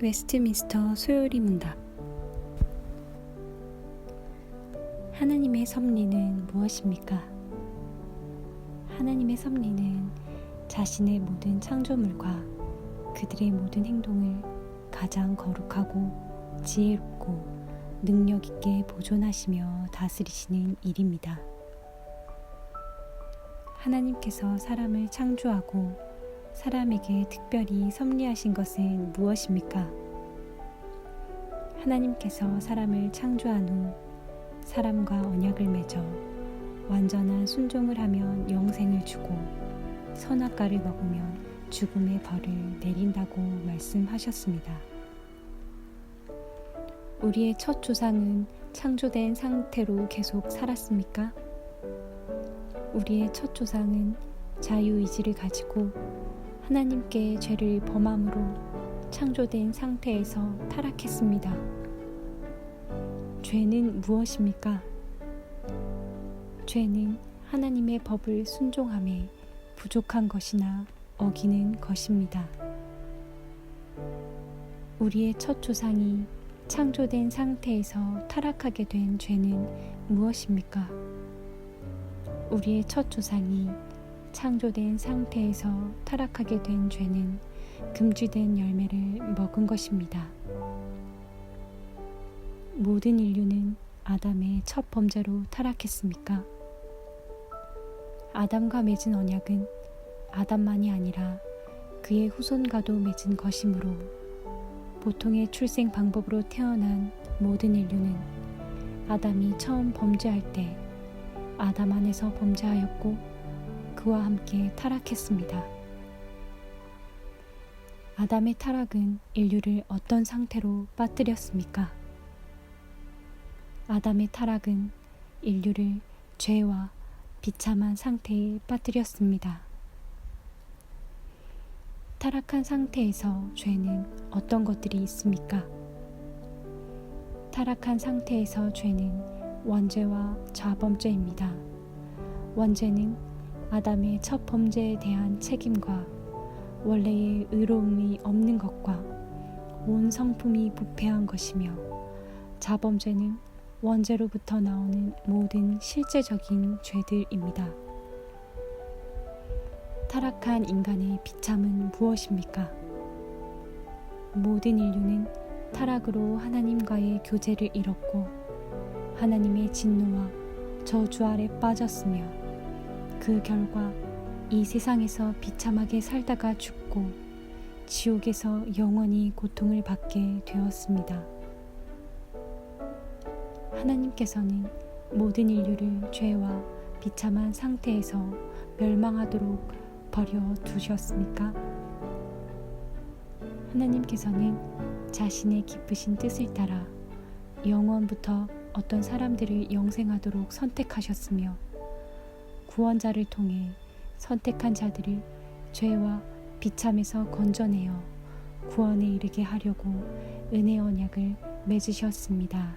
웨스트민스터 소요리 문답 하나님의 섭리는 무엇입니까? 하나님의 섭리는 자신의 모든 창조물과 그들의 모든 행동을 가장 거룩하고 지혜롭고 능력 있게 보존하시며 다스리시는 일입니다. 하나님께서 사람을 창조하고 사람에게 특별히 섭리하신 것은 무엇입니까? 하나님께서 사람을 창조한 후 사람과 언약을 맺어 완전한 순종을 하면 영생을 주고 선악과를 먹으면 죽음의 벌을 내린다고 말씀하셨습니다. 우리의 첫 조상은 창조된 상태로 계속 살았습니까? 우리의 첫 조상은 자유의지를 가지고 하나님께 죄를 범함으로 창조된 상태에서 타락했습니다. 죄는 무엇입니까? 죄는 하나님의 법을 순종함에 부족한 것이나 어기는 것입니다. 우리의 첫 조상이 창조된 상태에서 타락하게 된 죄는 무엇입니까? 우리의 첫 조상이 창조된 상태에서 타락하게 된 죄는 금지된 열매를 먹은 것입니다. 모든 인류는 아담의 첫 범죄로 타락했습니까? 아담과 맺은 언약은 아담만이 아니라 그의 후손과도 맺은 것이므로 보통의 출생 방법으로 태어난 모든 인류는 아담이 처음 범죄할 때 아담 안에서 범죄하였고 그와 함께 타락했습니다. 아담의 타락은 인류를 어떤 상태로 빠뜨렸습니까? 아담의 타락은 인류를 죄와 비참한 상태에 빠뜨렸습니다. 타락한 상태에서 죄는 어떤 것들이 있습니까? 타락한 상태에서 죄는 원죄와 자범죄입니다. 원죄는 아담의 첫 범죄에 대한 책임과 원래의 의로움이 없는 것과 온 성품이 부패한 것이며 자범죄는 원죄로부터 나오는 모든 실제적인 죄들입니다. 타락한 인간의 비참은 무엇입니까? 모든 인류는 타락으로 하나님과의 교제를 잃었고 하나님의 진노와 저주 아래 빠졌으며 그 결과 이 세상에서 비참하게 살다가 죽고 지옥에서 영원히 고통을 받게 되었습니다. 하나님께서는 모든 인류를 죄와 비참한 상태에서 멸망하도록 버려 두셨습니까? 하나님께서는 자신의 기쁘신 뜻을 따라 영원부터 어떤 사람들을 영생하도록 선택하셨으며 구원자를 통해 선택한 자들을 죄와 비참에서 건져내어 구원에 이르게 하려고 은혜 언약을 맺으셨습니다.